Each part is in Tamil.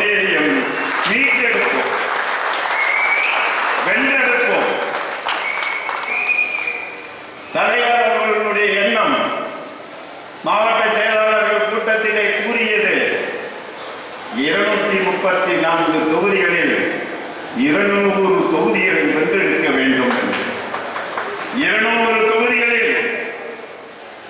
பொன்னேரியும் மீட்டெடுப்போம். வென்றெடுப்போம். தலைவர் அவர்களுடைய எண்ணம். மாவட்ட செயலாளர்கள் கூட்டத்திலே கூறியது இருநூற்றி முப்பத்தி நான்கு தொகுதிகளில் இருநூறு தொகுதிகளை வென்றெடுக்க வேண்டும் என்று. இருநூறு தொகுதிகளில்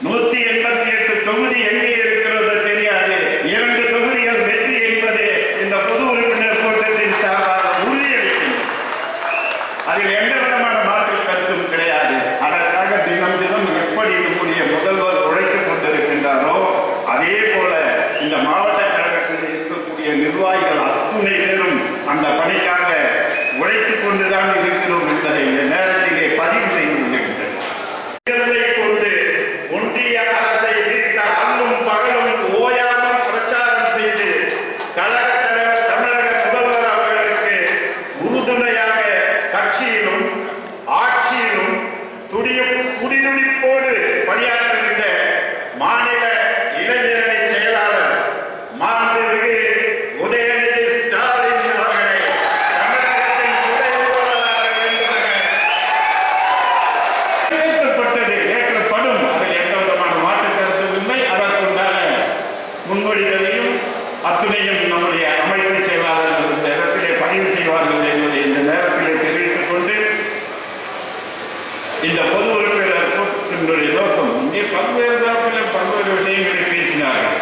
நூத்தி எண்பத்தி எட்டு தொகுதி எங்கே இருக்கிறதோ தெரியாது இரண்டு தொகுதிகள் வெற்றி என்பது இந்த பொது உறுப்பினர் கூட்டத்தின் சார்பாக உறுதியளிக்கின்றோம் அதில் எந்த விதமான மாற்று கருத்தும் கிடையாது. அதற்காக தினம் தினம் எப்படி நம்முடைய முதல்வர் உழைத்துக் கொண்டிருக்கின்றாரோ அதே போல இந்த மாவட்ட கழகத்தில் இருக்கக்கூடிய நிர்வாகிகள் அத்துணை பேரும் அந்த பணிக்காக அத்துணையும் நம்முடைய அமைப்பு செயலாளர்கள் இந்த இடத்திலே பதிவு செய்வார்கள் என்பதை இந்த நேரத்திலே தெரிவித்துக் கொண்டு இந்த பொது உறுப்பினர் கூட்டத்தினுடைய நோக்கம் இங்கே பல்வேறு தரப்பில் பல்வேறு விஷயங்களை பேசினார்கள்.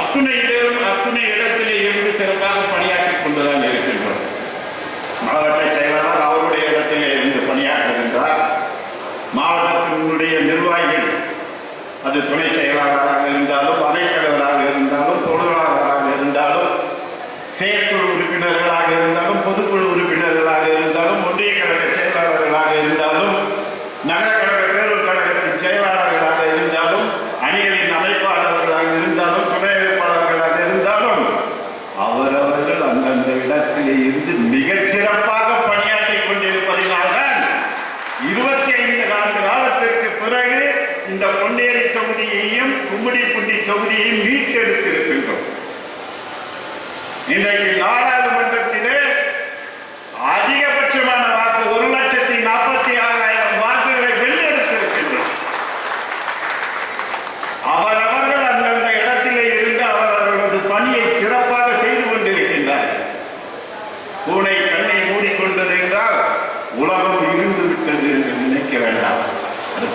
அத்துணை பேரும் அத்துணை இடத்திலே இருந்து சிறப்பாக பணியாற்றிக் கொண்டுதான் இருக்கின்றோம். மாவட்ட செயலாளர் அவருடைய இடத்திலே இருந்து பணியாற்றுகின்றார். மாவட்டத்தினுடைய நிர்வாகிகள் அது துணை செயலாளர் இருந்தாலும் அவைத்தலைவராக இருந்தாலும் பொருளாளராக இருந்தாலும் செயற்குழு உறுப்பினர்களாக இருந்தாலும் பொதுக்குழு உறுப்பினர்களாக இருந்தாலும் ஒன்றிய கழக செயலாளர்களாக இருந்தாலும் நகர கழக பேரூர் கழகத்தின் செயலாளர்களாக இருந்தாலும் அணிகளின் அமைப்பாளர்களாக இருந்தாலும் துணை அமைப்பாளர்களாக இருந்தாலும் அவரவர்கள் அந்தந்த இடத்திலே இருந்து மிகச் சிறப்பாக பணியாற்றிக் கொண்டிருப்பதினால்தான் இருபத்தி ஐந்து நான்கு காலத்திற்கு பிறகு இந்த பொன்னேரி தொகுதியையும் கும்மிடிப்பூண்டி தொகுதியையும் மீட்டெடுத்திருக்கின்றோம். இன்றைக்கு நாடாளுமன்றத்திலே அதிகபட்சமான வாக்கு ஒரு லட்சத்தி நாற்பத்தி ஆறாயிரம் வாக்குகளை வென்றெடுத்திருக்கின்றோம் அவரவர்கள் அந்தந்த இடத்திலே இருந்து அவர் அவர்களது பணியை சிறப்பாக செய்து கொண்டிருக்கின்றார். பூனை கண்ணை மூடிக்கொண்டது என்றால் உலகம் இருந்து விட்டது என்று நினைக்க வேண்டாம். அது